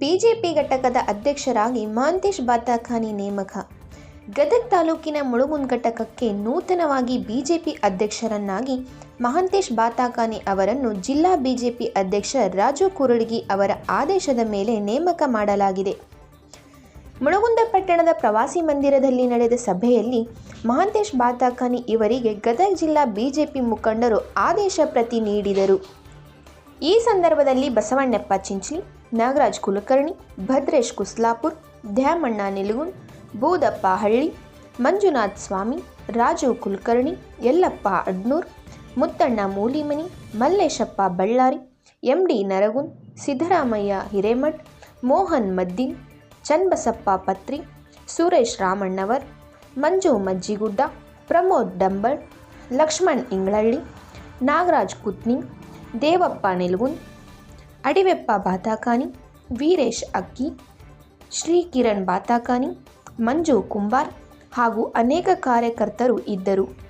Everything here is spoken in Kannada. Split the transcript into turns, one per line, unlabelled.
ಬಿಜೆಪಿ ಘಟಕದ ಅಧ್ಯಕ್ಷರಾಗಿ ಮಹಾಂತೇಶ್ ಬಾತಾಖಾನಿ ನೇಮಕ. ಗದಗ ತಾಲೂಕಿನ ಮುಳುಗುಂದ್ ಘಟಕಕ್ಕೆ ನೂತನವಾಗಿ ಬಿಜೆಪಿ ಅಧ್ಯಕ್ಷರನ್ನಾಗಿ ಮಹಾಂತೇಶ್ ಬಾತಾಖಾನಿ ಅವರನ್ನು ಜಿಲ್ಲಾ ಬಿಜೆಪಿ ಅಧ್ಯಕ್ಷ ರಾಜು ಕುರುಡಗಿ ಅವರ ಆದೇಶದ ಮೇಲೆ ನೇಮಕ ಮಾಡಲಾಗಿದೆ. ಮುಳುಗುಂದ ಪಟ್ಟಣದ ಪ್ರವಾಸಿ ಮಂದಿರದಲ್ಲಿ ನಡೆದ ಸಭೆಯಲ್ಲಿ ಮಹಾಂತೇಶ್ ಬಾತಾಖಾನಿ ಇವರಿಗೆ ಗದಗ ಜಿಲ್ಲಾ ಬಿಜೆಪಿ ಮುಖಂಡರು ಆದೇಶ ಪ್ರತಿ ನೀಡಿದರು. ಈ ಸಂದರ್ಭದಲ್ಲಿ ಬಸವಣ್ಣಪ್ಪ ಚಿಂಚ್ಲಿ, ನಾಗರಾಜ್ ಕುಲಕರ್ಣಿ, ಭದ್ರೇಶ್ ಕುಸ್ಲಾಪುರ್, ದ್ಯಾಮಣ್ಣ ನಿಲುಗುನ್ ಬೂದಪ್ಪ ಹಳ್ಳಿ, ಮಂಜುನಾಥ್ ಸ್ವಾಮಿ, ರಾಜು ಕುಲಕರ್ಣಿ, ಯಲ್ಲಪ್ಪ ಅಡ್ನೂರ್, ಮುತ್ತಣ್ಣ ಮೂಲಿಮನಿ, ಮಲ್ಲೇಶಪ್ಪ ಬಳ್ಳಾರಿ ಎಂ ಡಿ ನರಗುನ್ ಸಿದ್ದರಾಮಯ್ಯ ಹಿರೇಮಠ್, ಮೋಹನ್ ಮದ್ದಿನ್ ಚನ್ನಬಸಪ್ಪ ಪತ್ರಿ, ಸುರೇಶ್ ರಾಮಣ್ಣವರ್, ಮಂಜು ಮಜ್ಜಿಗುಡ್ಡ, ಪ್ರಮೋದ್ ಡಂಬಳ್, ಲಕ್ಷ್ಮಣ್ ಇಂಗಳಳ್ಳಿ, ನಾಗರಾಜ್ ಕುತ್ನಿ ದೇವಪ್ಪ ನಿಲ್ಗುನ್, ಅಡಿವೆಪ್ಪ ಬಾತಾಕಾನಿ, ವೀರೇಶ್ ಅಕ್ಕಿ ಶ್ರೀ ಕಿರಣ್ ಬಾತಾಕಾನಿ, ಮಂಜು ಕುಂಬಾರ್ ಹಾಗೂ ಅನೇಕ ಕಾರ್ಯಕರ್ತರು ಇದ್ದರು.